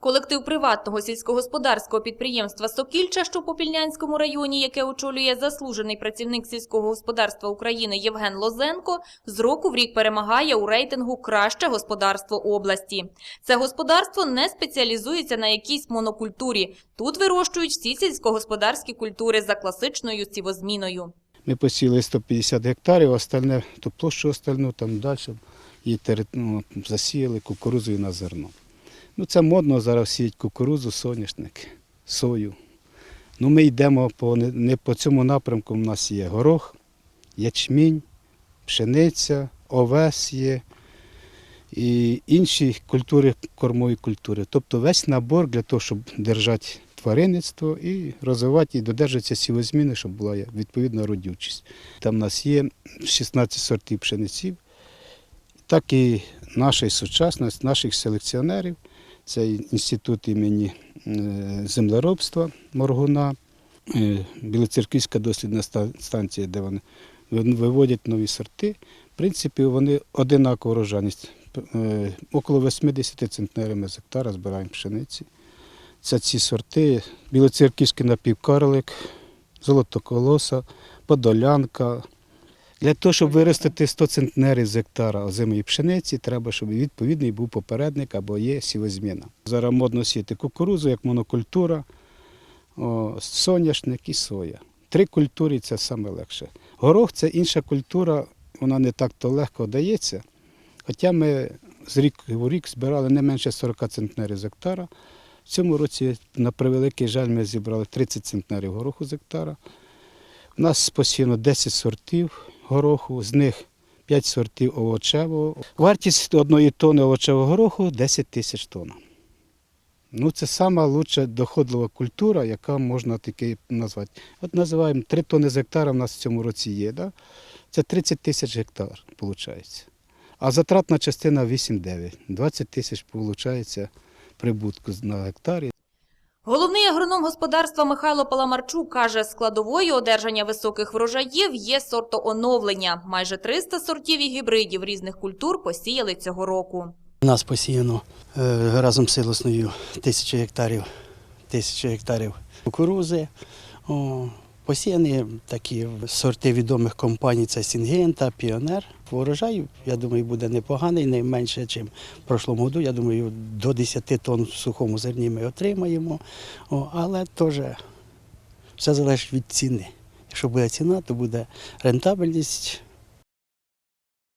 Колектив приватного сільськогосподарського підприємства Сокільча, що в Попільнянському районі, яке очолює заслужений працівник сільського господарства України Євген Лозенко, з року в рік перемагає у рейтингу Краще господарство області. Це господарство не спеціалізується на якійсь монокультурі. Тут вирощують всі сільськогосподарські культури за класичною сівозміною. Ми посіяли 150 гектарів, остальне, ту площу остальну там далі тери- ну, засіяли кукурузою на зерно. Ну, це модно зараз сіять кукурузу, соняшник, сою. Ну, ми йдемо по, не, по цьому напрямку. У нас є горох, ячмінь, пшениця, овес є і інші культури, кормові культури. Тобто весь набор для того, щоб держати тваринництво і розвивати і додержатися сівозміни, щоб була відповідна родючість. Там у нас є 16 сортів пшениців, так і наша сучасність, наших селекціонерів. Це інститут імені е, землеробства Моргуна, е, Білоцерківська дослідна станція, де вони виводять нові сорти. В принципі, вони одинакова урожайність. Е, Около 80 центнерів з гектара збираємо пшениці. Це ці сорти білоцерківський напівкарлик, золотоколоса, подолянка. Для того, щоб виростити 100 центнерів з гектара озимої пшениці, треба, щоб відповідний був попередник або є сівозміна. Зараз модно сіяти кукурузу як монокультура, соняшник і соя. Три культури це саме легше. Горох це інша культура, вона не так то легко дається. Хоча ми з рік в рік збирали не менше 40 центнерів з гектара. В цьому році, на превеликий жаль, ми зібрали 30 центнерів гороху з гектара. У нас посіяно 10 сортів гороху, з них 5 сортів овочевого. Вартість одної тони овочевого гороху 10 тисяч тонн. Ну, це сама лучша доходлива культура, яка можна таки назвати. От називаємо 3 тони з гектара в нас в цьому році є. Да? Це 30 тисяч гектар, виходить. А затратна частина 8-9. 20 тисяч виходить прибутку на гектарі. Головний агроном господарства Михайло Паламарчук каже, складовою одержання високих врожаїв є сортооновлення. Майже 300 сортів і гібридів різних культур посіяли цього року. У нас посіяно е, разом з силосною тисячу гектарів, тисячу гектарів кукурузи. Посіяні такі сорти відомих компаній це Сінгента, Піонер. Урожай, я думаю, буде непоганий, не менше, ніж в прошлому году. Я думаю, до 10 тонн в сухому зерні ми отримаємо. Але теж все залежить від ціни. Якщо буде ціна, то буде рентабельність